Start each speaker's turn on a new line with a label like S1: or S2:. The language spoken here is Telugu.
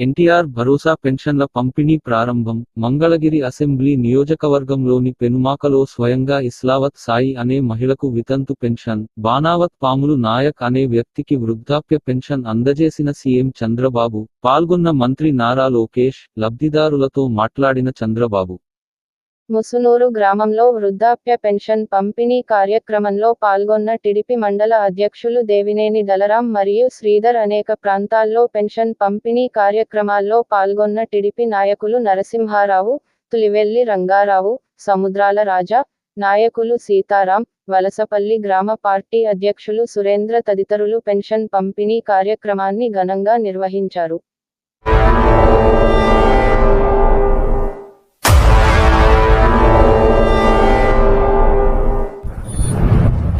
S1: ఎన్టీఆర్ భరోసా పెన్షన్ల పంపిణీ ప్రారంభం. మంగళగిరి అసెంబ్లీ నియోజకవర్గంలోని పెనుమాకలో స్వయంగా ఇస్లావత్ సాయి అనే మహిళకు వితంతు పెన్షన్. బానావత్ పాములు నాయక్ అనే వ్యక్తికి వృద్ధాప్య పెన్షన్ అందజేసిన సీఎం చంద్రబాబు. పాల్గొన్న మంత్రి నారా లోకేష్ లబ్ధిదారులతో మాట్లాడిన చంద్రబాబు.
S2: ముసునూరు గ్రామంలో వృద్ధాప్య పెన్షన్ పంపిణీ కార్యక్రమంలో పాల్గొన్న టిడిపి మండల అధ్యక్షులు దేవినేని దలరాం మరియు శ్రీధర్ అనేక ప్రాంతాల్లో పెన్షన్ పంపిణీ కార్యక్రమాల్లో పాల్గొన్న టిడిపి నాయకులు నరసింహారావు తులివెల్లి రంగారావు సముద్రాల రాజా నాయకులు సీతారాం వలసపల్లి గ్రామ పార్టీ అధ్యక్షులు సురేంద్ర తదితరులు పెన్షన్ పంపిణీ కార్యక్రమాన్ని ఘనంగా నిర్వహించారు.